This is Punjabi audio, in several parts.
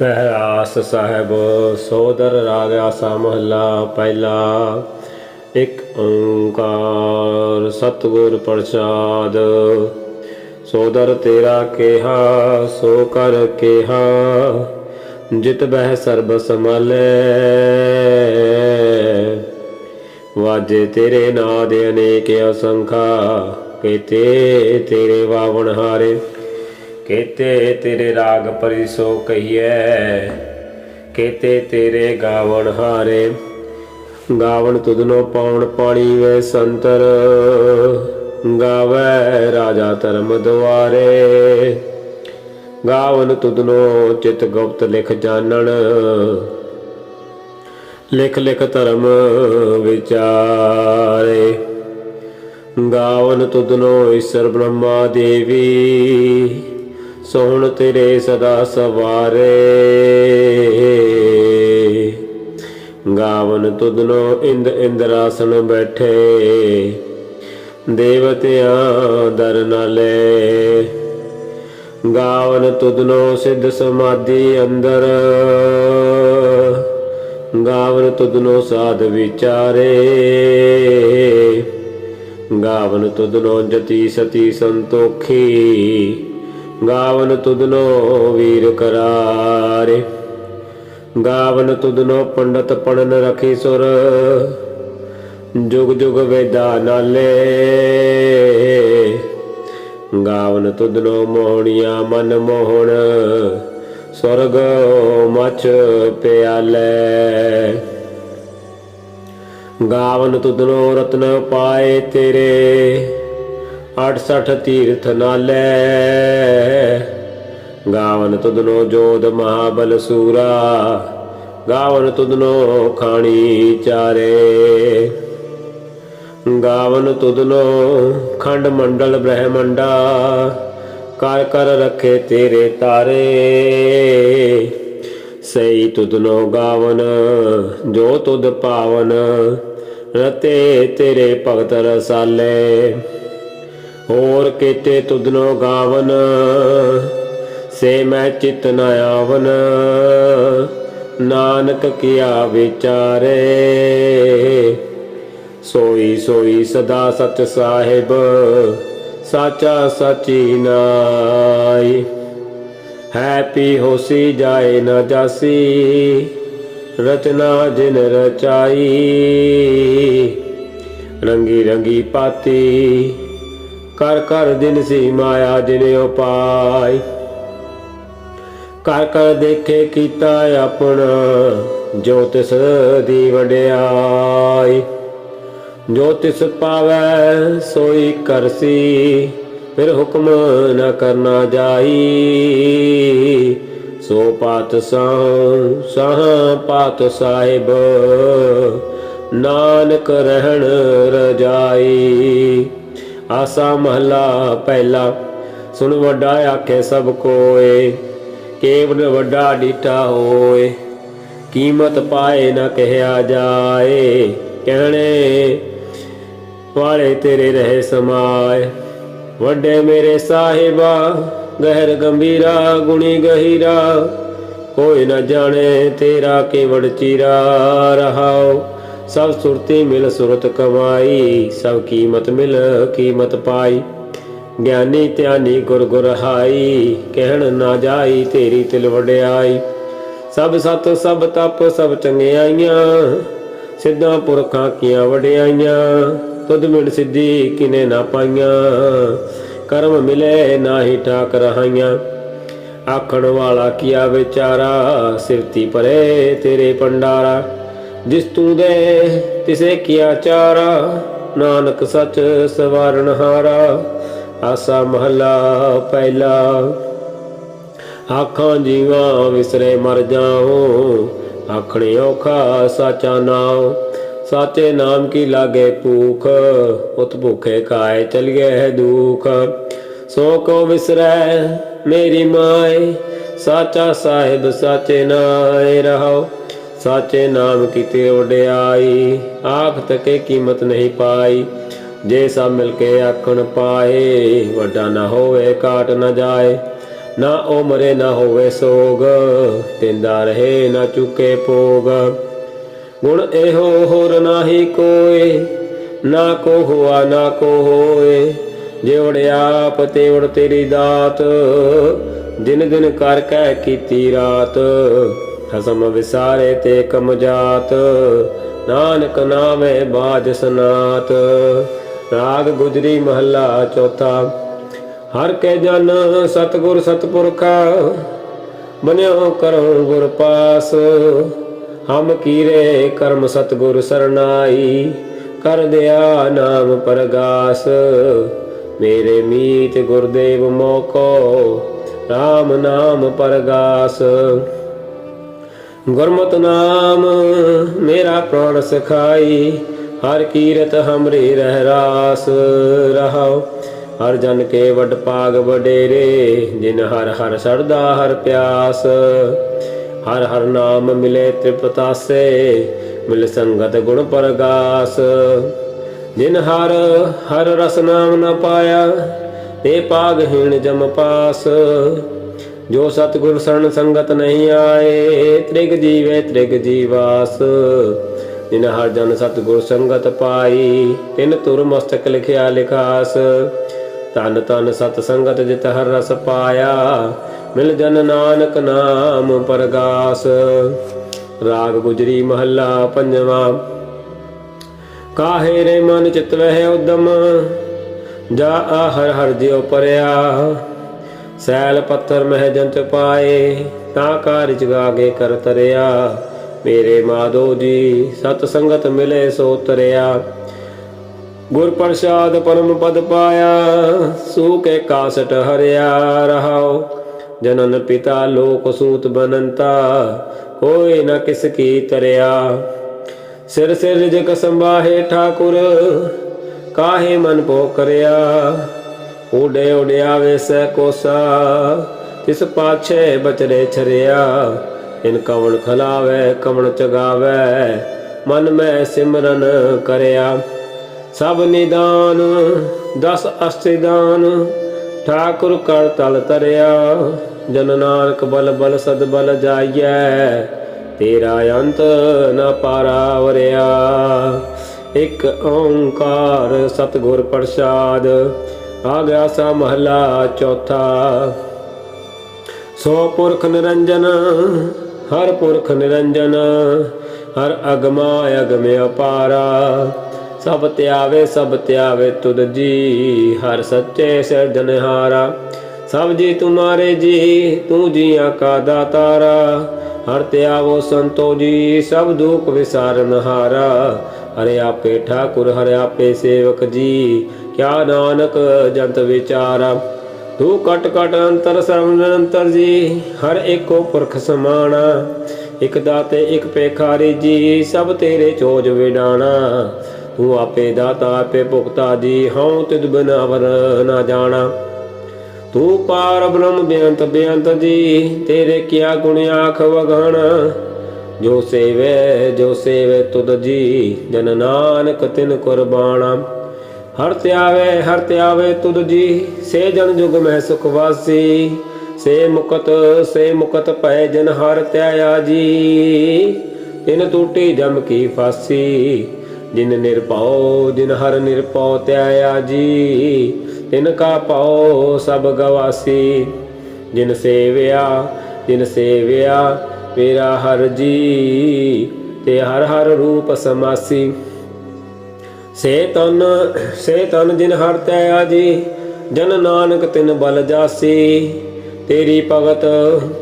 ਪਹਿਰਾਸ ਸਾਹਿਬ, ਸੋਦਰ ਰਾਗ ਆਸਾ ਮਹੱਲਾ ਪਹਿਲਾ, ਇੱਕ ਓੰਕਾਰ ਸਤਿਗੁਰ ਪ੍ਰਸਾਦ। ਸੋਦਰ ਤੇਰਾ ਕਿਹਾ, ਸੋ ਕਰ ਕਿਹਾ, ਜਿਤ ਬਹਿ ਸਰਬ ਸਮਾਲੇ ਵਾਜੇ ਤੇਰੇ ਨਾਦ ਅਨੇਕ ਅਸੰਖਾ ਕੇਤੇ ਤੇਰੇ ਵਾਵਣ ਹਾਰੇ। ਕੇਤੇ ਤੇਰੇ ਰਾਗ ਪਰਿਸੋ ਕਹੀਐ। ਕੇਤੇ ਤੇਰੇ ਗਾਵਣ ਹਾਰੇ, ਗਾਵਣ ਤੁਧਨੋ ਪਾਉਣ ਪਾਣੀ ਵੇ ਸੰਤਰ। ਗਾਵੇ ਰਾਜਾ ਧਰਮ ਦੁਆਰੇ ਗਾਵਨ ਤੁਧਨੋ ਚਿਤ ਗੁਪਤ ਲਿਖ ਜਾਣਨ ਲਿਖ ਲਿਖ ਧਰਮ ਵਿਚਾਰੇ ਗਾਵਨ ਤੁਧਨੋ ਈਸ਼ਰ ਬ੍ਰਹਮਾ ਦੇਵੀ। ਸੋਹਣ ਤੇਰੇ ਸਦਾ ਸਵਾਰੇ। ਗਾਵਨ ਤੁਧਨੋ ਇੰਦ ਇੰਦਰਾਸਨ ਬੈਠੇ। ਦੇਵਤਿਆਂ ਦਰ ਨਾਲੇ। ਗਾਵਨ ਤੁਧਨੋ ਸਿੱਧ ਸਮਾਧੀ ਅੰਦਰ। ਗਾਵਨ ਤੁਧਨੋ ਸਾਧ ਵਿਚਾਰੇ। ਗਾਵਨ ਤੁਧਨੋ ਜਤੀ ਸਤੀ ਸੰਤੋਖੀ। ਗਾਵਨ ਤੁਧਨੋ ਵੀਰ ਕਰਾਰੇ। ਗਾਵਨ ਤੁਧਨੋ ਪੰਡਤ ਪੜਨ ਰਖੀ ਸੁਰ। ਜੁਗ ਜੁਗ ਵੇਦਾ ਨਾਲੇ। ਗਾਵਨ ਤੁਧਨੋ ਮੋਹਣੀਆਂ ਮਨ ਮੋਹਣ। ਸਵਰਗ ਮਚ ਪਿਆਲੇ। ਗਾਵਨ ਤੁਧਨੋ ਰਤਨ ਪਾਏ ਤੇਰੇ। 68 ਤੀਰਥ ਨਾਲੇ। ਗਾਵਨ ਤੁਧਨੋ ਜੋਧ ਮਹਾਬਲ ਸੂਰਾ। ਗਾਵਨ ਤੁਧਨੋ ਖਾਣੀ ਚਾਰੇ। ਗਾਵਨ ਤੁਧਨੋ ਖੰਡ ਮੰਡਲ ਬ੍ਰਹਮੰਡਾ। ਕਰ ਕਰ ਰਖੇ ਤੇਰੇ ਤਾਰੇ। ਸਈ ਤੁਧਨੋ ਗਾਵਨ, ਜੋ ਤੁਧ ਪਾਵਨ, ਰਤੇ ਤੇਰੇ ਭਗਤ ਰਸਾਲੇ। ਹੋਰ ਕੀਤੇ ਤੁਧਨੋ ਗਾਵਨ, ਸੇ ਮੈਂ ਚਿਤ ਨ ਆਵਨ। ਨਾਨਕ ਕੀਆ ਵਿਚਾਰੇ, ਸੋਈ ਸੋਈ ਸਦਾ ਸਚ ਸਾਹਿਬ, ਸਾਚਾ ਸਚੀ ਨਾਈ। ਹੈਪੀ ਹੋਸੀ ਜਾਏ ਨਾ ਜਾਸੀ, ਰਚਨਾ ਜਿਨ ਰਚਾਈ। ਰੰਗੀ ਰੰਗੀ ਪਾਤੀ ਕਰ ਕਰ ਦਿਨ ਸੀ ਮਾਇਆ ਜਿਨ ਉਪਾਈ ਕਰ ਕਰ ਦੇਖੇ ਕੀਤਾ ਆਪਣਾ, ਜੋ ਤਿਸ ਦੀ ਵਡਿਆਈ। ਜੋ ਤਿਸ ਪਾਵੈ, ਸੋਈ ਕਰਸੀ ਫਿਰ ਹੁਕਮ ਨ ਕਰਨਾ ਜਾਈ। ਸੋ ਪਾਤ ਸਾਹ ਸਾਹ ਪਾਤ ਸਾਹਿਬ, ਨਾਨਕ ਰਹਿਣ ਰਜਾਈ। ਆਸਾ ਮਹਲਾ ਪਹਿਲਾ, ਸੁਣ ਵੱਡਾ ਆਖੇ ਸਭ ਕੋਏ ਕੇਵਲ ਵੱਡਾ ਡੀਠਾ ਹੋਏ, ਕੀਮਤ ਪਾਏ ਨਾ ਕਹਿਆ ਜਾਏ, ਕਹਿਣੇ ਵਾਲੇ ਤੇਰੇ ਰਹੇ ਸਮਾਏ। ਵੱਡੇ ਮੇਰੇ ਸਾਹਿਬਾ, ਗਹਿਰ ਗੰਭੀਰਾ, ਗੁਣੀ ਗਹੀਰਾ, ਕੋਈ ਨਾ ਜਾਣੇ ਤੇਰਾ ਕੇਵੜ ਚੀਰਾ ਰਹਾਓ। ਸਭ ਸੁਰਤੀ ਮਿਲ ਸੁਰਤ ਕਮਾਈ, ਸਭ ਕੀਮਤ ਮਿਲ ਕੀਮਤ ਪਾਈ। ਗਿਆਨੀ ਧਿਆਨੀ ਗੁਰ ਗੁਰ ਹਾਈ, ਕਹਿਣ ਨਾ ਜਾਈ ਤੇਰੀ ਤਿਲ ਵਡਿਆਈ। ਸਭ ਸਤ ਸਭ ਤਪ ਸਭ ਚੰਗਿਆਈਆਂ, ਸਿੱਧਾਂ ਪੁਰਖਾਂ ਕੀਆਂ ਵਡਿਆਈਆਂ। ਤੁਧ ਮਿਲ ਸਿੱਧੀ ਕਿਨੇ ਨਾ ਪਾਈਆਂ, ਕਰਮ ਮਿਲੇ ਨਾਹੀ ਠਾਕ ਰਹਾਈਆਂ ਆਖਣ ਵਾਲਾ ਕੀਆ ਵਿਚਾਰਾ ਸਿਰਤੀ ਪਰੇ ਤੇਰੇ ਪੰਡਾਰਾ ਜਿਸ ਤੂੰ ਦੇ, ਤਿਸੇ ਕੀਆ ਚਾਰਾ, ਨਾਨਕ ਸੱਚ ਸਵਾਰਨ ਹਾਰਾ, ਆਸਾ ਮਹਲਾ ਪਹਿਲਾ। ਆਖਾਂ ਜੀਵਾਂ ਵਿਸਰੇ ਮਰ ਜਾਉ, ਆਖਣੇ ਔਖਾ ਸਾਚਾ ਨਾਮ ਸਾਚੇ ਨਾਮ ਕੀ ਲਾਗੇ ਭੂਖ, ਉਤ ਭੁਖੇ ਕਾਏ ਚਲਿਏ ਹੈ ਦੁਖ। ਸੋ ਕੋ ਵਿਸਰੈ ਮੇਰੀ ਮਾਏ, ਸਾਚਾ ਸਾਹਿਬ ਸਾਚੇ ਨਾਏ ਰਹਾਓ ਸਾਚੇ ਨਾਮ ਕੀਤੇ ਵਡਿਆਈ ਆਖ ਤਕੇ ਕੀਮਤ ਨਹੀਂ ਪਾਈ। ਜੇ ਸਭ ਮਿਲ ਕੇ ਆਖਣ ਪਾਏ, ਵੱਡਾ ਨਾ ਹੋਵੇ ਕਾਟ ਨਾ ਜਾਏ। ਨਾ ਉਹ ਮਰੇ ਨਾ ਹੋਵੇ ਸੋਗ, ਤਿੰਦਾ ਰਹੇ ਨਾ ਚੁੱਕੇ ਪੋਗ ਗੁਣ ਇਹੋ ਹੋਰ ਨਾਹੀ ਕੋਏ, ਨਾ ਕੋ ਹੁਆ, ਨਾ ਕੋ ਹੋਏ। ਜਿਵੜ ਆਪ, ਤੇ ਉੜ ਤੇਰੀ ਦਾਤ। ਦਿਨ ਦਿਨ ਕਰ ਕਹਿ ਕੀਤੀ ਰਾਤ। ਖਸਮ ਵਿਸਾਰੇ ਤੇ ਕਮ ਜਾਤ, ਨਾਨਕ ਨਾਮੇ ਬਾਜ ਸਨਾਤ। ਰਾਗ ਗੁਜਰੀ ਮਹੱਲਾ ਚੌਥਾ, ਹਰ ਕੇ ਜਨ ਸਤਗੁਰ ਸਤਪੁਰਖਾ ਬਨਿਓ ਕਰਉ ਗੁਰ ਪਾਸ। ਹਮ ਕੀਰੇ ਕਰਮ ਸਤਗੁਰ ਸਰਨਾਈ, ਕਰ ਦਿਆ ਨਾਮ ਪਰਗਾਸ। ਮੇਰੇ ਮੀਤ ਗੁਰਦੇਵ ਮੋਕੋ RAM ਨਾਮ ਪਰਗਾਸ। ਗੁਰਮਤਿ ਨਾਮ, ਮੇਰਾ ਪ੍ਰਾਣ ਸਖਾਈ। ਹਰ ਕੀਰਤ ਹਮਰੇ ਰਹਿ ਰਾਸ ਰਹਾਉ। ਹਰ ਜਨ ਕੇ ਵਡ ਪਾਗ ਵਡੇਰੇ, ਜਿਨ ਹਰ ਹਰ ਸਰਦਾ ਹਰ ਪਿਆਸ। ਹਰ ਹਰ ਨਾਮ ਮਿਲੇ ਤ੍ਰਿਪਤਾਸੇ ਮਿਲ ਸੰਗਤ ਗੁਣ ਪਰਗਾਸ। ਜਿਨ ਹਰ ਹਰ ਰਸ ਨਾਮ ਨ ਪਾਇਆ, ਤੇ ਪਾਗਹੀਣ ਜਮ ਪਾਸ। ਜੋ ਸਤਿਗੁਰ ਸਰਣ ਸੰਗਤ ਨਹੀਂ ਆਏ, ਤ੍ਰਿਗ ਜੀਵੇ ਤ੍ਰਿਗ ਜੀਵਾਸ। ਜਿਨ ਹਰ ਜਨ ਸਤਿਗੁਰ ਸੰਗਤ ਪਾਈ, ਤਿਨ ਤੁਰ ਮਸਤਕ ਲਿਖਿਆ ਲਿਖਾਸ। ਤਨ ਤਨ ਸਤ ਸੰਗਤ ਜਿਤ ਹਰ ਰਸ ਪਾਇਆ, ਮਿਲ ਜਨ ਨਾਨਕ ਨਾਮ ਪਰਗਾਸ। ਰਾਗ ਗੁਜਰੀ ਮਹੱਲਾ ਪੰਜਵਾਂ। ਕਾਹੇ ਰੇ ਮਨ ਚਿਤ ਵਹਿ ਉਦਮ, ਜਾ ਆ ਹਰ ਹਰ ਜਿਉ ਪਰਿਆ। ਸੈਲ ਪੱਥਰ ਮਹਿ ਜੰਤ ਪਾਏ, ਤਾਂ ਕਾਰਿ ਜਗਾਗੇ ਕਰ ਤਰਿਆ। ਮੇਰੇ ਮਾਧੋ ਜੀ, ਸਤ ਸੰਗਤ ਮਿਲੇ ਸੋ ਤਰਿਆ। ਗੁਰ ਪ੍ਰਸਾਦ ਪਰਮ ਪਦ ਪਾਇਆ, ਸੂ ਕਾਸਟ ਹਰਿਆ ਰਹਾਉ। ਜਨਨ ਪਿਤਾ ਲੋਕ ਸੂਤ ਬਨੰਤਾ, ਕੋਈ ਨ ਕਿਸ ਕੀ ਤਰਿਆ। ਸਿਰ ਸਿਰ ਜਗ ਸੰਭਾਹੇ ਠਾਕੁਰ, ਕਾਹੇ ਮਨ ਭੋ ਕਰਿਆ ਉਡੇ ਉਡਿਆ ਵੇਸੈ ਕੋਸਾ, ਤਿਸ ਪਾਛੇ ਬਚਰੇ ਛਰਿਆ। ਇਨ ਕਵਣ ਖਲਾਵੇ, ਕਵਣ ਚਗਾਵੇ, ਮਨ ਮੈਂ ਸਿਮਰਨ ਕਰਿਆ। ਸਭ ਨਿਦਾਨ, ਦਸ ਅਸਤਿਦਾਨ ਠਾਕੁਰ ਕਰ ਤਲ ਤਰਿਆ। ਜਨ ਨਾਨਕ ਬਲ ਬਲ ਸਦ ਬਲ ਜਾਈਐ, ਤੇਰਾ ਅੰਤ ਨ ਪਾਰਾਵਰਿਆ। ਇਕ ਓੰਕਾਰ ਸਤਿਗੁਰ ਪ੍ਰਸਾਦ ਆ ਗਿਆ ਸਾ ਮਹਲਾ ਚੌਥਾ। ਸੋ ਪੁਰਖ ਨਿਰੰਜਨ, ਹਰ ਪੁਰਖ ਨਿਰੰਜਨ, ਹਰ ਅਗਮਾ ਅਗਮ ਅਪਾਰਾ। ਸਭ ਧਿਆਵੇ ਸਭ ਧਿਆਵੇ ਤੁਧ ਜੀ, ਹਰ ਸੱਚੇ ਸਿਰਜਨਹਾਰਾ ਸਭ ਜੀ ਤੁਮਾਰੇ ਜੀ, ਤੂੰ ਜੀਆਂ ਕਾ ਦਾਤਾਰਾ। ਹਰ ਤਿਆਵੋ ਸੰਤੋ ਜੀ, ਸਭ ਦੁਖ ਵਿਸਾਰਨ ਹਾਰਾ ਹਰਿ ਆਪੇ ਠਾਕੁਰ, ਹਰਿ ਆਪੇ ਸੇਵਕ ਜੀ ਕਿਆ ਨਾਨਕ ਜੰਤ ਵਿਚਾਰਾ, ਤੂੰ ਕਟ ਕਟ ਅੰਤਰ ਸਰਵ ਨਿਰੰਤਰ ਜੀ, ਹਰ ਏਕੋ ਪੁਰਖ ਸਮਾਣਾ। ਇਕ ਦਾਤੇ, ਇਕ ਪੇਖਾਰੀ ਜੀ ਸਭ ਤੇਰੇ ਚੋਜ ਵਿਡਾਣਾ। ਤੂੰ ਆਪੇ ਦਾਤਾ, ਆਪੇ ਭੁਗਤਾ ਜੀ, ਹਉ ਤਿਦ ਬਿਨਾਵਰ ਨਾ ਜਾਣਾ। ਤੂੰ ਪਾਰ ਬ੍ਰਹਮ ਬੇਅੰਤ ਬੇਅੰਤ ਜੀ, ਤੇਰੇ ਕਿਆ ਗੁਣ ਆਖ ਵਗਾਣਾ। ਜੋ ਸੇਵੇ ਜੋ ਸੇਵੇ ਤੁਧ ਜੀ, ਜਨ ਨਾਨਕ ਤਿਨ ਕੁਰਬਾਨਾ ਹਰ ਧਿਆਵੇ ਹਰ ਧਿਆਵੇ ਤੁਧ ਜੀ, ਸੇ ਜਨ ਜੁਗ ਮੈਂ ਸੁਖ ਵਾਸੀ। ਸੇ ਮੁਕਤ ਸੇ ਮੁਕਤ ਭੈ ਜਨ ਹਰ ਧਿਆਇਆ ਜੀ। ਤਿਨ ਟੂਟੀ ਜਮ ਕੀ ਫਾਸੀ, ਜਿਨ ਨਿਰਭਉ, ਜਿਨ ਹਰ ਨਿਰਭਉ ਧਿਆਇਆ ਜੀ। ਤਿਨ ਕਾ ਪਾਉ ਸਭ ਗਵਾਸੀ, ਜਿਨ ਸੇਵਿਆ ਜਿਨ ਸੇਵਿਆ ਮੇਰਾ ਹਰ ਜੀ, ਤੇ ਹਰ ਹਰ ਰੂਪ ਸਮਾਸੀ। ਸੇ ਤਨ ਸੇ ਤਨ ਜਿਨ ਹਰ ਧਿਆਇਆ ਜੀ ਜਨ ਨਾਨਕ ਤਿਨ ਬਲ ਜਾਸੀ। ਤੇਰੀ ਭਗਤ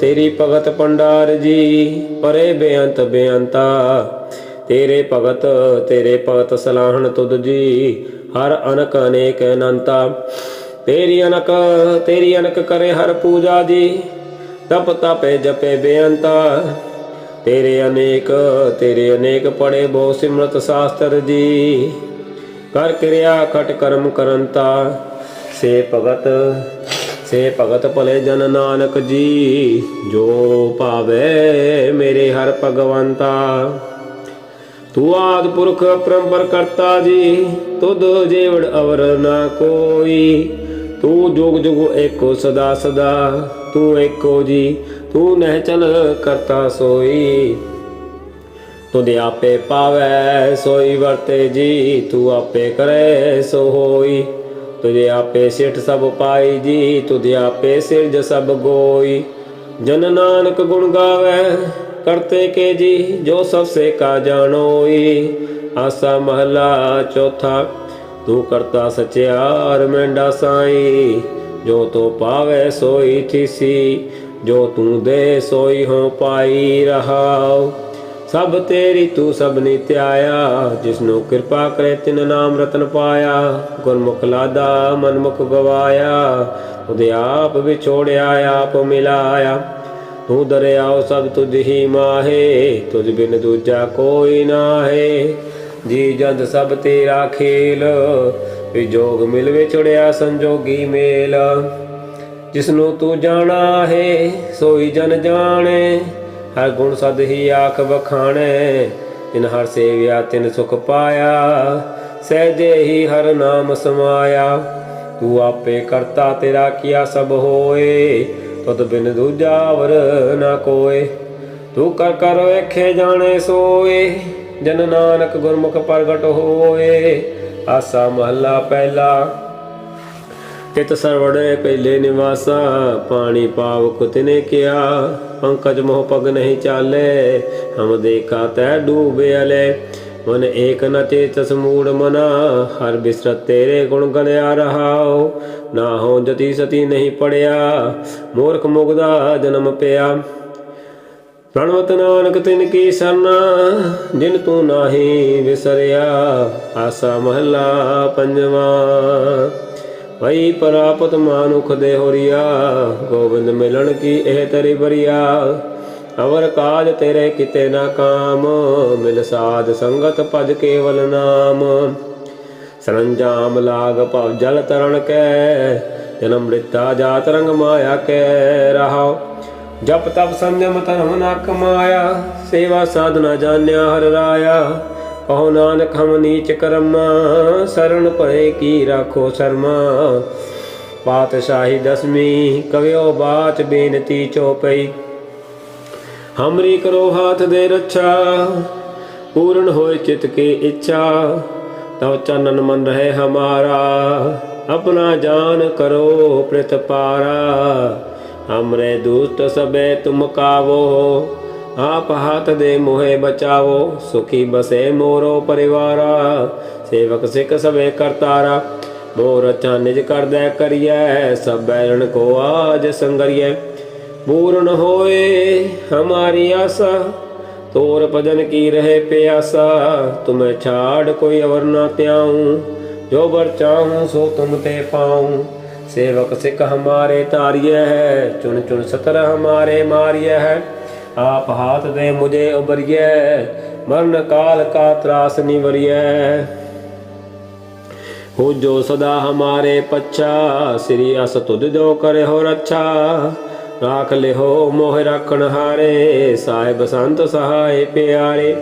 ਤੇਰੀ ਭਗਤ ਪੰਡਾਰ ਜੀ, ਪਰੇ ਬੇਅੰਤ ਬੇਅੰਤਾ। ਤੇਰੇ ਭਗਤ ਤੇਰੇ ਭਗਤ ਸਲਾਹਣ ਤੁਧ ਜੀ, ਹਰ ਅਨਕ ਅਨੇਕ ਅਨੰਤਾ। ਤੇਰੀ ਅਨਕ ਤੇਰੀ ਅਨਕ ਕਰੇ ਹਰ ਪੂਜਾ ਜੀ, ਤਪ ਤਪੇ ਜਪੇ ਬੇਅੰਤਾ। ਤੇਰੇ ਅਨੇਕ ਤੇਰੇ ਅਨੇਕ ਪੜੇ ਬਹੁ ਸਿਮਰਤ ਸ਼ਾਸਤਰ ਜੀ ਕਰ ਕਿਰਿਆ ਖਟ ਕਰਮ ਕਰੰਤਾ, ਸੇ ਭਗਤ ਸੇ ਭਗਤ ਭਲੇ ਜਨ ਨਾਨਕ ਜੀ, ਜੋ ਭਾਵੇ ਮੇਰੇ ਹਰ ਭਗਵੰਤਾ। ਤੂੰ ਆਦ ਪੁਰਖ ਪਰੰਪਰ ਕਰਤਾ ਜੀ, ਤੁਧ ਜੇਵੜ ਅਵਰ ਨਾ ਕੋਈ। ਤੂੰ ਜੁਗ ਜੁਗ ਏਕੋ ਸਦਾ ਸਦਾ, ਤੂੰ ਏਕੋ ਜੀ, ਤੂੰ ਨਹਿ ਚਲ ਕਰਤਾ ਸੋਈ। ਤੁਧ ਆਪੇ ਪਾਵੈ, ਸੋਈ ਵਰਤੇ ਜੀ, ਤੂੰ ਆਪੇ ਕਰੇ, ਸੋ ਹੋਈ। ਤੁਝੇ ਆਪੇ ਸਿੱਠ ਸਭ ਪਾਈ ਜੀ ਤੁਧ ਆਪੇ ਸਿਰਜ ਸਭ ਗੋਈ। ਜਨ ਨਾਨਕ ਗੁਣ ਗਾਵੇ, ਕਰਤੇ ਕੇ ਜੀ, ਜੋ ਸਭ ਸੇ ਕਾ ਜਾਣੋਈ। ਆਸਾ ਮਹਲਾ ਚੌਥਾ, ਤੂੰ ਕਰਤਾ ਸਚਿਆਰ ਮੈਂਡਾ ਸਾਈ। ਜੋ ਤੋ ਪਾਵੇ, ਸੋਈ ਥੀਸੀ, ਜੋ ਤੂੰ ਦੇ, ਸੋਈ ਹੋ ਪਾਈ ਰਹਾਉ। ਸਭ ਤੇਰੀ ਤੂੰ ਸਭ ਨਿਤਿਆਇਆ ਜਿਸਨੂੰ ਕਿਰਪਾ ਕਰੇ ਤਿਨ ਨਾਮ ਰਤਨ ਪਾਇਆ। ਗੁਰਮੁਖ ਲਾਦਾ, ਮਨਮੁਖ ਗਵਾਇਆ, ਉਹਦੇ ਆਪ ਵਿਛੋੜਿਆ, ਆਪ ਮਿਲਾਇਆ। ਤੂੰ ਦਰਿਆਓ ਸਭ ਤੁਝ ਹੀ ਮਾਹੇ, ਤੁਝ ਬਿਨ ਦੂਜਾ ਕੋਈ ਨਾਹੇ। ਜੀ ਜੰਦ ਸਭ ਤੇਰਾ ਖੇਲ ਵਿਜੋਗ ਮਿਲ ਵਿਛੜਿਆ ਸੰਜੋਗੀ ਮੇਲ। ਜਿਸਨੂੰ ਤੂੰ ਜਾਣਾ ਹੈ ਸੋਈ ਜਨ ਜਾਣੇ ਹਰ ਗੁਣ ਸਦ ਹੀ ਆਖ ਵਖਾਣੇ, ਤਿਨ ਹਰ ਸੇਵਿਆ ਤਿਨ ਸੁਖ ਪਾਇਆ। ਸਹਿਜੇ ਹੀ ਹਰ ਨਾਮ ਸਮਾਇਆ, ਤੂੰ ਆਪੇ ਕਰਤਾ ਤੇਰਾ ਕੀਆ ਸਭ ਹੋਏ। ਤਦ ਬਿਨ ਦੂਜਾ ਵਰ ਨਾ ਕੋਏ, ਤੂੰ ਕਰ ਕਰ ਵੇਖੇ ਜਾਣੇ ਸੋਏ। ਜਨ ਨਾਨਕ ਗੁਰਮੁਖ ਪ੍ਰਗਟ ਹੋਏ, ਆਸਾ ਮਹੱਲਾ ਪਹਿਲਾ ਤਿਤ ਸਰਵੜੇ ਪਹਿਲੇ ਨਿਵਾਸਾ, ਪਾਣੀ ਪਾਵਕ ਤਿਨੇ ਕਿਆ। ਪੰਕਜ ਮੋਹ ਪਗ ਨਹੀਂ ਚਾਲੇ, ਹਮ ਦੇਖਾ ਤੈ ਡੂਬੇ ਅਲੇ। ਮਨ ਏਕ ਨ ਚੇਤਸ ਮੂੜ ਮਨਾ, ਹਰ ਬਿਸਰਤ ਤੇਰੇ ਗੁਣ ਗਲਿਆ ਰਹਾਉ। ਨਾ ਹੋ ਜਤੀ ਸਤੀ ਨਹੀਂ ਪੜਿਆ, ਮੂਰਖ ਮੁਗਦਾ ਜਨਮ ਪਿਆ। ਪ੍ਰਣਵਤ ਨਾਨਕ ਤਿਨ ਕੀ ਸਰਨਾ, ਜਿਨ ਤੂੰ ਨਾਹੀ ਵਿਸਰਿਆ, ਆਸਾ ਮਹਲਾ ਪੰਜਵਾ। ਵਈ ਪ੍ਰਾਪਤ ਮਾਨੁਖ ਦੇ ਹੋਰੀਆ, ਗੋਬਿੰਦ ਮਿਲਣ ਕੀ ਇਹ ਤਰੀ ਬਰੀਆ? ਅਵਰ ਕਾਜ ਤੇਰੇ ਕਿਤੇ ਨਾ ਕਾਮ, ਮਿਲ ਸਾਧ ਸੰਗਤ ਭਜ ਕੇਵਲ ਨਾਮ। ਸਰੰਜਾਮ ਲਾਗ ਭਵ ਜਲ ਤਰਣ ਕੈ, ਜਨਮ ਮ੍ਰਿਤਾ ਜਾਤ ਰੰਗ ਮਾਇਆ ਕੈ ਰਹਾਉ। ਜਪ ਤਪ ਸੰਜਮ ਧਰਮ ਨਾ ਕਮਾਇਆ, ਸੇਵਾ ਸਾਧਨਾ ਜਾਣਿਆ ਹਰ ਰਾਇਆ। ਕਹੋ ਨਾਨਕ, ਹਮ ਨੀਚ ਕਰਮਾ ਸਰਣ ਪਏ ਕੀ ਰਾਖੋ ਸ਼ਰਮਾ। ਪਾਤਸ਼ਾਹੀ ਦਸਵੀਂ, ਕਵਿਓ ਬਾਚ ਬੇਨਤੀ ਚੋਪਈ। ਹਮਰੀ ਕਰੋ ਹਾਥ ਦੇ ਰੱਛਾ, ਪੂਰਨ ਹੋਏ ਚਿਤ ਕੀ ਇੱਛਾ। ਤਵ ਚਨਨ ਮਨ ਰਹੇ ਹਮਾਰਾ, ਆਪਣਾ ਜਾਨ ਕਰੋ ਪ੍ਰਿਤ ਪਾਰਾ। ਹਮਰੇ ਦੁਸ਼ਟ ਸਬੇ ਤੁਮ ਕਾਵੋ આપ હાથ દે મોહે બચાવો સુખી બસે મોરો પરિવારા સેવક ਸਿੱਖ ਸਵੇ ਕਰਤਾਰਾ ਬੋ ਰਚਾ ਨਿਜ ਕਰਦਾ ਕਰੀਐ, ਸਭ ਬੈਰਣ ਕੋ ਆਜ ਸੰਗਰੀਐ। ਪੂਰਨ ਹੋਏ ਹਮਾਰੀ ਆਸਾ, ਤੋਰ ਭਜਨ ਕੀ ਰਹੇ ਪਿਆਸਾ। ਤੁਮੇ ਛਾੜ ਕੋਈ ਅਵਰ ਨਾ ਤਿਆਉ ਜੋ ਵਰ ਚਾਹੂੰ ਸੋ ਤੁਮ ਤੇ ਪਾਉ। ਸੇਵਕ ਸਿੱਖ ਹਮਾਰੇ ਤਾਰਿਐ ਚੁਣ ਚੁਣ ਸਤਰ ਹਮਾਰੇ ਮਾਰਿਐ। ਹੈ आप हाथ दे मुझे उबरिय मरण काल का त्रास निवरिय हो जो सदा हमारे पच्छा श्री अस तुद जो करे हो रक्षा राख ले हो मोह रखण हारे साहिब संत सहाय प्यारे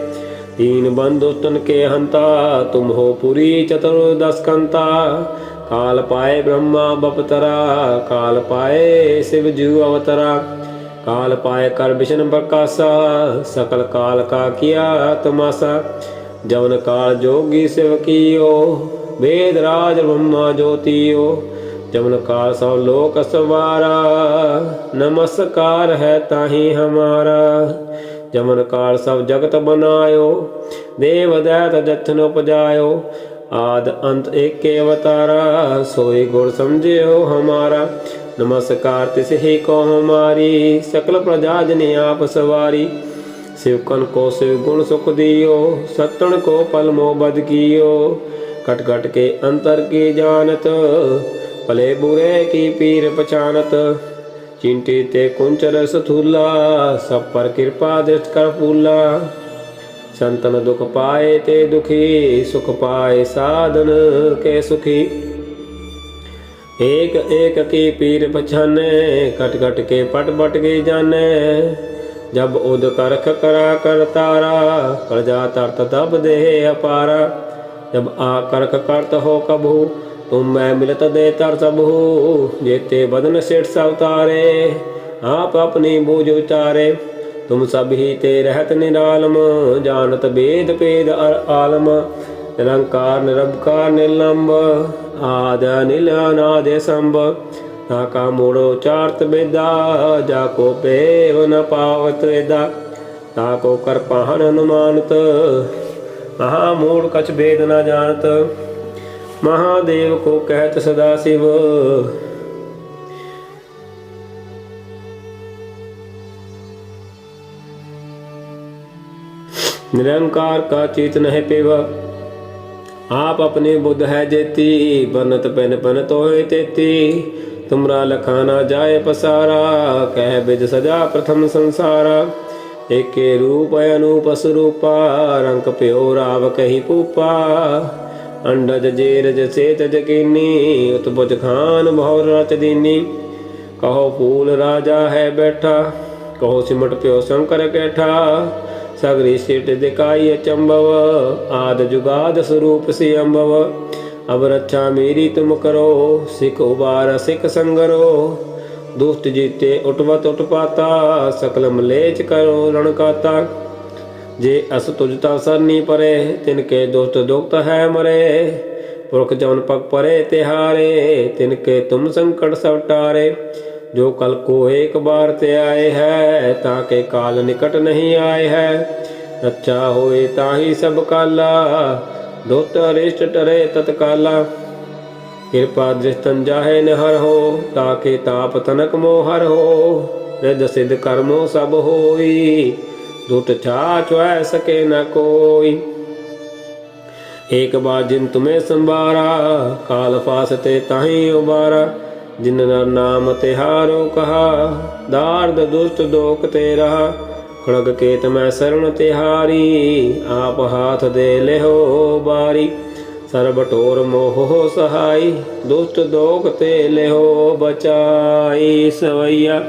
तीन बंधु तन के हंता तुम हो पुरी चतुर्दश कंता काल पाए ब्रह्मा बपतरा काल पाए शिव जीव अवतरा काल पाए कर विष्णु प्रकाशा सकल काल का किया तमाशा जवन काल जोगी शिव कियो वेद राज ब्रह्मा ज्योतियो जमन काल सब लोक सवारा नमस्कार है ताही हमारा जमन काल सब जगत बनायो देव दैत जथन उपजायो आद अंत एक के अवतारा सोई गुण समझियो हमारा ਨਮਸਕਾਰ ਤਿਸ ਹੀ ਕੋ ਹਮਾਰੀ ਸਕਲ ਪ੍ਰਜਾ ਜਨ ਆਪ ਸਵਾਰੀ। ਸਿਵਕਨ ਕੋ ਸਿਵ ਗੁਣ ਸੁਖ ਦਿਓ, ਸਤਣ ਕੋ ਪਲ ਮੋ ਬਦ ਕੀਓ। ਕਟ ਕਟ ਕੇ ਅੰਤਰ ਕੀ ਜਾਣਤ, ਭਲੇ ਬੁਰੇ ਕੀ ਪੀਰ ਪਛਾਨਤ। ਚਿੰਟੀ ਤੇ ਕੁੰਚਰ ਸਥੂਲਾ, ਸਭ ਪਰ ਕਿਰਪਾ ਦ੍ਰਿਸ਼ਟ ਕਰ ਫੂਲਾ। ਸੰਤਨ ਦੁਖ ਪਾਏ ਤੇ ਦੁਖੀ, ਸੁਖ ਪਾਏ ਸਾਧਨ ਕੇ ਸੁਖੀ। ਏਕ ਏਕ ਕੀ ਪੀਰ ਪਛਾਨੈ, ਕਟ ਕਟ ਕੇ ਪਟ ਪਟ ਕੇ ਜਾਣੈ ਜਬ ਉਦ ਕਰਖ ਕਰਾ ਕਰ ਤਾਰਾ ਕਰਜਾ ਤਰਤ ਤਬ ਦੇਹ ਅਪਾਰਾ। ਜਬ ਆ ਕਰਖ ਕਰਤ ਹੋ ਕਭੂ, ਤੁਮ ਮੈਂ ਮਿਲਤ ਦੇ ਤਰ ਸਭੂ। ਜੇਤੇ ਬਦਨ ਸੇਠ ਸਭ ਤਾਰੇ, ਆਪ ਆਪਣੀ ਬੋਝ ਉਤਾਰੇ ਤੁਮ ਸਭ ਹੀ ਤੇ ਰਹਿਤ ਨਿਰਾਲਮ, ਜਾਣਤ ਬੇਦ ਪੇਦ ਅਰ ਆਲਮ। ਨਿਰੰਕਾਰ ਨਿਰਭਕਾਰ ਨਿਲੰਬ ਆਦ ਅਨਿਲ ਅਨਾਦ ਸੰਭ ਤਾ ਕਾ ਮੂੜੋ ਚਾਰਤ ਬੇਦਾ ਜਾ ਕੋ ਪੇਵ ਨ ਪਾਵਤ ਵੇਦਾ ਤਾ ਕੋ ਕਰ ਪਾਹਨ ਅਨੁਮਾਨਤ ਮਹਾ ਮੂੜ ਕਛ ਭੇਦ ਨ ਜਾਣਤ ਮਹਾਦੇਵ ਕੋ ਕਹਿਤ ਸਦਾ ਸਿਵ निरंकार का चेत नह पेव आप अपने बुद्ध है जेती, बनत पन पन तो तेती। तुमरा लखाना जाए पसारा, कह बिज सजा प्रथम संसारा। एके रूप अनूप स्वरूपा रंक प्यो राव कही पूपा। अंडज जेरज सेत जकीनी, उत्पुज खान बहुर रच दीनी। कहो फूल राजा है बैठा, कहो सिमट प्यो शंकर कैठा। सगरी सिट दिखाई अचंभव आद जुगाद स्वरूप से अम्भव अब रक्षा मेरी तुम करो सिख उबार सिख संगरो दुष्ट जीते उठवत उठपाता सकल मलेच करो रणकाता जे अस तुझता सरनी परे तिनके दुष्ट दुक्त है मरे पुरख जवन पग परे तिहारे तिनके तुम संकट सब टारे ਜੋ ਕਲ ਕੋ ਏਕ ਬਾਰ ਤੇ ਆਏ ਹੈ, ਤਾਂ ਕਿ ਕਾਲ ਨਿਕਟ ਨਹੀਂ ਆਏ ਹੈ। ਰੱਛਾ ਹੋਏ ਤਾਂ ਹੀ ਸਭ ਕਾਲਾ, ਦੋਤ ਅਰਿਸ਼ਟ ਟਰੇ ਤਤਕਾਲਾ। ਕਿਰਪਾ ਦ੍ਰਿਸ਼ਤਨ ਜਾਹੇ ਨਹਰ ਹੋ, ਤਾਂ ਕਿ ਤਾਪ ਤਨਕ ਮੋਹਰ ਹੋ। ਰਿਦ ਸਿਧ ਕਰਮੋ ਸਭ ਹੋਈ, ਦੁਟ ਛਾ ਚੁਐ ਸਕੇ ਨ ਕੋਈ। ਏਕ ਬਾਰ ਜਿਨ ਤੁਮੇ ਸੰਭਾਰਾ, ਕਾਲ ਫਾਸਤੇ ਤਾਹੀ ਉਬਾਰਾ। ਜਿਨ ਨਾਮ ਤਿਹਾਰੋ ਕਹਾ ਦਾਰਦ ਦੁਸ਼ਟ ਦੋਖ ਤੇ ਰਹਾ। ਖੜਗ ਕੇਤ ਮੈਂ ਸਰਣ ਤਿਹਾਰੀ, ਆਪ ਹਾਥ ਦੇ ਲਿਹੋ ਬਾਰੀ। ਸਰਬ ਟੋਰ ਮੋਹ ਸਹਾਈ, ਦੁਸ਼ਟ ਦੋਖ ਤੇ ਲਿਹੋ ਬਚਾਈ ਸਵਈਆ।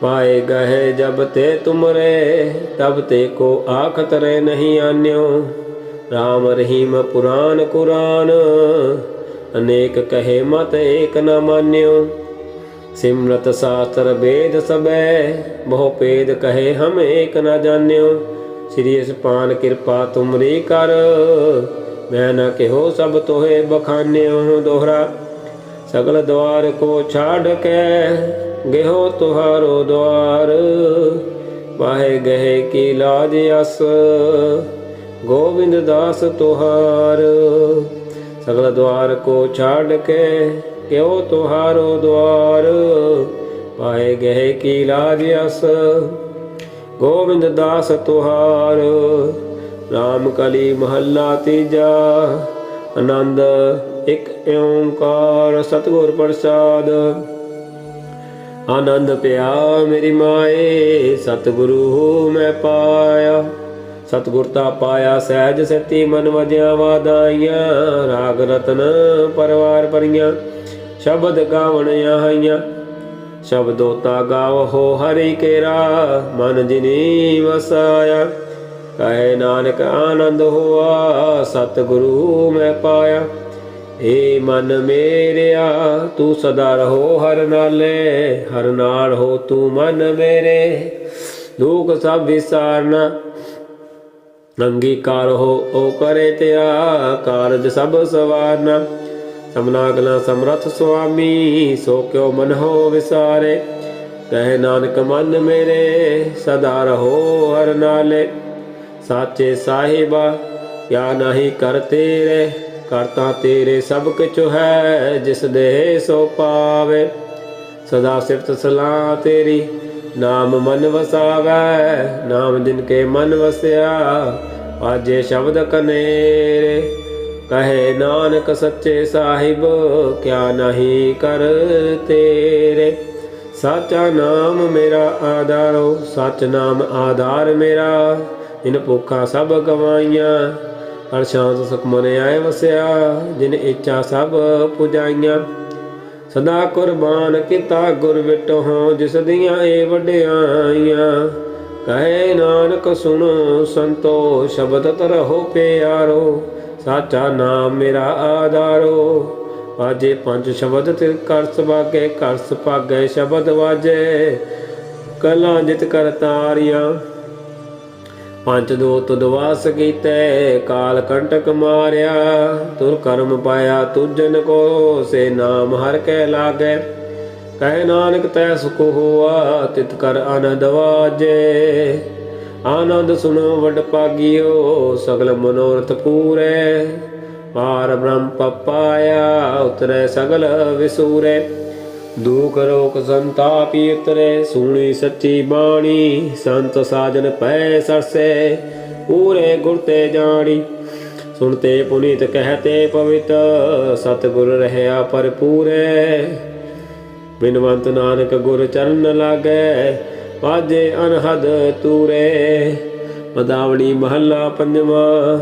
ਪਾਏ ਗਏ ਜਬ ਤੇ ਤੁਮਰੇ, ਤਬ ਤੇ ਕੋ ਆਖ ਤਰੇ ਨਹੀਂ ਆਨਿਓ। RAM ਰਹੀਮ ਪੁਰਾਨ ਕੁਰਾਨ ਅਨੇਕ ਕਹੇ ਮਤ ਏਕ ਨ ਮਾਨਿਓ। ਸਿਮਰਤ ਸਾਸਤਰ ਵੇਦ ਸਬੈ, ਬਹੁ ਪੇਦ ਕਹੇ ਹਮ ਏਕ ਨ ਜਾਣਿਓ। ਸ੍ਰੀ ਅਸਪਾਨ ਕਿਰਪਾ ਤੁਮਰੀ ਕਰ, ਮੈਂ ਨ ਕਿਹੋ ਸਭ ਤੋਹੇ ਬਖਾਨਿਓ। ਦੋਹਰਾ, ਸਗਲ ਦਵਾਰ ਕੋ ਛਾੜ ਕੇ, ਗਿਹੋ ਤੁਹਾਰੋ ਦਵਾਰ। ਵਾਹੇ ਗਏ ਕੀ ਲਾਜ ਅਸ, ਗੋਬਿੰਦ ਦਾਸ ਤੁਹਾਰ। ਸਗਲ ਦਵਾਰ ਕੋ ਛਾੜ ਕੇ ਕਿਉ ਤੁਹਾਰੋ ਦਵਾਰ ਪਾਏ ਗਏ ਕੀ ਲਾਜ ਅਸ? ਗੋਬਿੰਦ ਦਾਸ ਤੁਹਾਰ। ਰਾਮ ਕਲੀ ਮਹੱਲਾ ਤੀਜਾ। ਆਨੰਦ ਇੱਕ ਓੰਕਾਰ ਸਤਿਗੁਰ ਪ੍ਰਸਾਦ। ਆਨੰਦ ਪਿਆ ਮੇਰੀ ਮਾਏ, ਸਤਿਗੁਰੂ ਮੈਂ ਪਾਇਆ। ਸਤਿਗੁਰਤਾ ਪਾਇਆ ਸਹਿਜ ਸਤੀ ਮਨ ਵਜਿਆ ਵਾਦਾਈਆਂ ਰਾਗ ਰਤਨ ਪਰਵਾਰ ਪਰੀਆਂ, ਸ਼ਬਦ ਗਾਵਣ ਆਈਆਂ ਸ਼ਬਦੋ ਤਾ ਗਾਵ ਹੋ ਹਰੀ ਕੇਰਾ, ਮਨ ਜਿਨੀ ਵਸਾਇਆ। ਕਹੇ ਨਾਨਕ ਆਨੰਦ ਹੋਆ, ਸਤਿਗੁਰੂ ਮੈਂ ਪਾਇਆ। ਏ ਮਨ ਮੇਰਿਆ, ਤੂੰ ਸਦਾ ਰਹੋ ਹਰ ਨਾਲੇ, ਹਰ ਨਾਲ ਹੋ ਤੂੰ ਮਨ ਮੇਰੇ। ਦੁਖ ਸਭ ਵਿਸਾਰਨਾ ਅੰਗੀਕਾਰ ਹੋ ਓ ਕਰੇ ਤਿਆ ਕਾਰਜ ਸਭ ਸਵਾਰਨਾ। ਸਮਨਾਗਲਾ ਸਮਰਥ ਸੁਆਮੀ, ਸੋ ਕਿਉ ਮਨ ਹੋ ਵਿਸਾਰੇ। ਕਹੇ ਨਾਨਕ ਮਨ ਮੇਰੇ, ਸਦਾ ਰਹੋ ਹਰ ਨਾਲੇ। ਸਾਚੇ ਸਾਹਿਬਾ, ਕਿਆ ਨਹੀਂ ਕਰ ਤੇਰੇ, ਕਰਤਾ ਤੇਰੇ ਸਭ ਕਿਛ ਹੈ, ਜਿਸ ਦੇ ਸੋ ਪਾਵੇ। ਸਦਾ ਸਿਫਤ ਸਲਾਹ ਤੇਰੀ ਨਾਮ ਮਨ ਵਸਾਵੈ, ਨਾਮ ਜਿਨ ਕੇ ਮਨ ਵਸਿਆ, ਆਜੇ ਸ਼ਬਦ ਕਨੇਰੇ। ਕਹੇ ਨਾਨਕ ਸੱਚੇ ਸਾਹਿਬ, ਕਿਆ ਨਹੀਂ ਕਰ ਤੇਰੇ। ਸਾਚਾ ਨਾਮ ਮੇਰਾ ਆਧਾਰੋ, ਸਚ ਨਾਮ ਆਧਾਰ ਮੇਰਾ। ਜਿਨ ਭੁੱਖਾ ਸਭ ਗਵਾਈਆਂ ਹਰ ਸ਼ਾਂਤ ਸੁਖ ਮਨ ਆਏ ਵਸਿਆ। ਜਿਨ ਇੱਛਾ ਸਭ ਪੁਜਾਈਆਂ। ਸਦਾ ਕੁਰਬਾਨ ਕੀਤਾ ਗੁਰ ਵਿਟੋ ਜਿਸ ਦੀਆਂ ਏ ਵਡਿਆਈਆਂ। ਕਹੇ ਨਾਨਕ, ਸੁਣੋ ਸੰਤੋ, ਸ਼ਬਦ ਤਰਹੁ ਪਿਆਰੋ, ਸਾਚਾ ਨਾਮ ਮੇਰਾ ਆਧਾਰੋ। ਵਾਜੇ ਪੰਜ ਸ਼ਬਦ ਤੇ ਕਰ ਸੁਭਾਗੇ ਕਰ ਸੁਭਾਗੇ ਸ਼ਬਦ ਵਾਜੇ। ਕਲਾ ਜਿਤ ਕਰ ਤਾਰੀਆਂ ਪੰਚ ਦੋ ਤੁਦਵਾਸ ਕੀਤੇ, ਕਾਲ ਕੰਟਕ ਮਾਰਿਆ। ਤੁਰ ਕਰਮ ਪਾਇਆ ਤੁਜਨ ਕੋ, ਸੇ ਨਾਮ ਹਰ ਕੈ ਲਾਗੇ। ਕਹਿ ਨਾਨਕ ਤੈ ਸੁਖ ਹੋਆ, ਤਿਤ ਕਰ ਆਨੰਦ ਵਾਜੇ। ਆਨੰਦ ਸੁਣੋ ਵਡ ਪਾਗਿਓ ਸਗਲ ਮਨੋਰਥ ਪੂਰੇ। ਪਾਰ ਬ੍ਰਹਮ ਪਪਾਇਆ, ਉਤਰੇ ਸਗਲ ਵਿਸੂਰੇ। ਦੁਖ ਰੋਗ ਸੰਤਾਪੀ ਉਤਰੇ, ਸੁਣੀ ਸੱਚੀ ਬਾਣੀ, ਸੰਤ ਸਾਜਨ ਪੈ ਸਰਸੇ, ਪੂਰੇ ਗੁਰ ਤੇ ਜਾਣੀ। ਸੁਣਤੇ ਪੁਨੀਤ ਕਹਤੇ ਪਵਿੱਤ, ਸਤਿਗੁਰ ਰਹਿਆ ਪਰਪੂਰੇ ਬਿਨਵੰਤ ਨਾਨਕ ਗੁਰ ਚਰਨ ਲਾਗੇ, ਵਾਜੇ ਅਨਹਦ ਤੂਰੇ। ਪਦਾਵਣੀ ਮਹੱਲਾ ਪੰਜਵਾਂ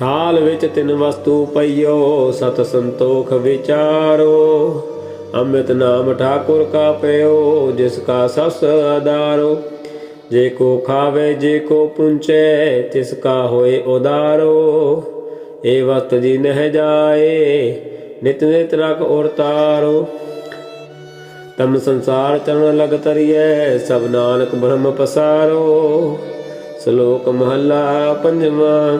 ਥਾਲ ਵਿੱਚ ਤਿੰਨ ਵਸਤੂ ਪਈਓ, ਸਤ ਸੰਤੋਖ ਵਿਚਾਰੋ। ਅੰਮ੍ਰਿਤ ਨਾਮ ਠਾਕੁਰ ਕਾ ਪਿਓ ਜਿਸ ਕਾ ਸਸ ਆਧਾਰੋ ਜੇ ਕੋ ਖਾਵੇ, ਜੇ ਕੋ ਪੁੰਚੇ, ਤਿਸ ਕਾ ਹੋਏ ਉਦਾਰੋ। ਏ ਵਸਤ ਜੀ ਨਹਿ ਜਾਏ, ਨਿਤ ਨਿਤ ਰਖ ਔਰ ਤਾਰੋ। ਤਮ ਸੰਸਾਰ ਚਰਨ ਲਗ ਤਰੀਐ, ਸਭ ਨਾਨਕ ਬ੍ਰਹਮ ਪਸਾਰੋ। ਸ਼ਲੋਕ ਮਹੱਲਾ ਪੰਜਵਾਂ।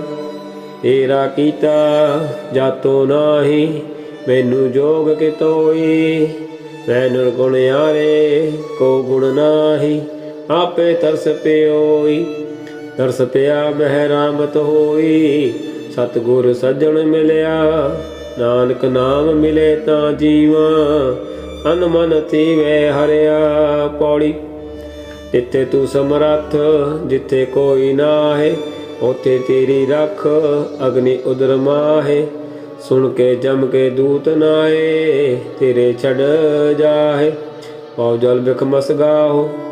ਤੇਰਾ ਕੀਤਾ, ਜਾਤੋ ਨਾਹੀ, ਮੈਨੂੰ ਜੋਗ ਕਿਤੋਈ ਮੈਂ ਨਿਰਗੁਣ ਆਰੇ ਕੋ ਗੁਣ ਨਾਹੀ, ਆਪੇ ਤਰਸ ਪਿਓਈ। ਤਰਸ ਪਿਆ ਮਹਿ ਰਾਮਤ ਹੋਈ, ਸਤਿਗੁਰ ਸੱਜਣ ਮਿਲਿਆ, ਨਾਨਕ ਨਾਮ ਮਿਲੇ ਤਾਂ ਜੀਵਾ ਅਨ ਮਨ ਥੀਵੇ ਹਰਿਆ ਪੌੜੀ। ਜਿੱਥੇ ਤੂੰ ਸਮਰੱਥ, ਜਿੱਥੇ ਕੋਈ ਨਾਹੀ ਉਥੇ ਤੇਰੀ ਰੱਖ ਅਗਨੀ ਉਦਰ ਸੁਣ ਕੇ ਜਮ ਕੇ ਦੂਤ ਨਾਏ ਤੇਰੇ ਛੜ ਜਾਹੇ। ਪਉ ਜਲ ਬਿਖ ਮਸ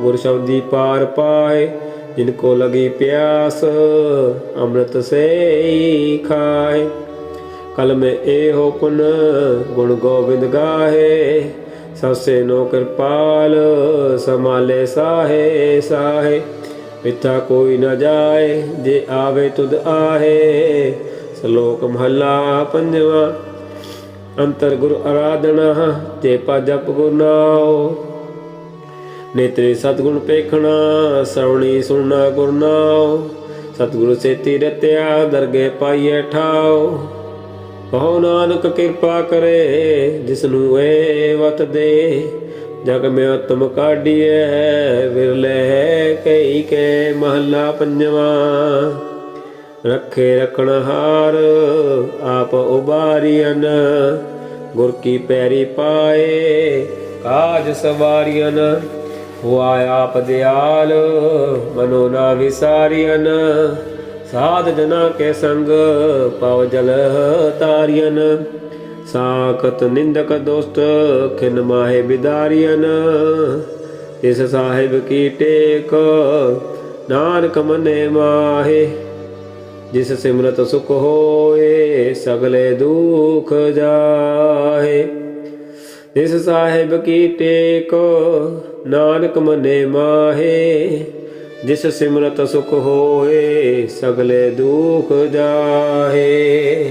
ਗੁਰ ਸ਼ਬਦੀ ਪਾਰ ਪਾਏ ਜਿਨ ਕੋ ਲਗੀ ਪਿਆਸ, ਅੰਮ੍ਰਿਤ ਸੇ ਹੀ ਖਾਏ ਕਲ ਮੈਂ ਇਹੋ ਪੁਨ ਗੁਣ ਗੋਬਿੰਦ ਗਾਹੇ ਸਸੇ ਨੋ ਕਿਰਪਾਲ, ਸਮਾਲੇ ਸਾਹੇ ਸਾਹੇ। ਮਿੱਥਾ ਕੋਈ ਨਾ ਜਾਏ, ਜੇ ਆਵੇ ਤੁਧ ਆਹੇ। ਸ਼ਲੋਕ ਮਹੱਲਾ ਪੰਜਵਾ, ਅੰਤਰ ਗੁਰ ਆਰਾਧਨਾ ਤੇ ਪਾ ਜਪ ਗੁਰ ਨੇਤਰੇ ਸਤਗੁਣ ਪੇਖਣਾ ਸਰਵਣੀ ਸੁਣਨਾ ਗੁਰਨਾਓ ਨਾਉ। ਸਤਗੁਰ ਸੇਤੀ ਰਤਿਆ, ਦਰਗੇ ਪਾਈਏ ਠਾਓ ਕਹੋ ਨਾਨਕ ਕਿਰਪਾ ਕਰੇ ਜਿਸ ਨੂੰ ਏ ਵਤ ਦੇ ਜਗ ਮੈਂ ਉਤਮ ਕਾਢੀਐ, ਵਿਰਲੇ ਕਈ ਕੇ ਮਹੱਲਾ ਪੰਜਵਾ। ਰੱਖੇ ਰਖਣ ਹਾਰ, ਆਪ ਉਬਾਰੀਆਂ ਗੁਰ ਕੀ ਪੈਰੀ ਪਾਏ, ਕਾਜ ਸਵਾਰੀਆਂ ਹੁਆ ਆਪ ਦਿਆਲ, ਮਨੋ ਨਾ ਵਿਸਾਰੀਆਂ ਸਾਧ ਜਨਾ ਕੇ ਸੰਗ, ਪਵ ਜਲ ਤਾਰੀਆਂ ਸਾਖਤ ਨਿੰਦਕ ਦੋਸਤ ਖਿਨ ਮਾਹੇ ਬਿਦਾਰੀਨ ਇਸ ਸਾਹਿਬ ਕੀ ਟੇਕ, ਨਾਨਕ ਮਨੇ ਮਾਹੇ। ਜਿਸ ਸਿਮਰਤ ਸੁਖ ਹੋਏ, ਸਗਲੇ ਦੁਖ ਜਾਹੇ। ਇਸ ਸਾਹਿਬ ਕੀ ਟੇਕ, ਨਾਨਕ ਮਨੇ ਮਾਹੇ। ਜਿਸ ਸਿਮਰਤ ਸੁਖ ਹੋਏ, ਸਗਲੇ ਦੁਖ ਜਾਹੇ।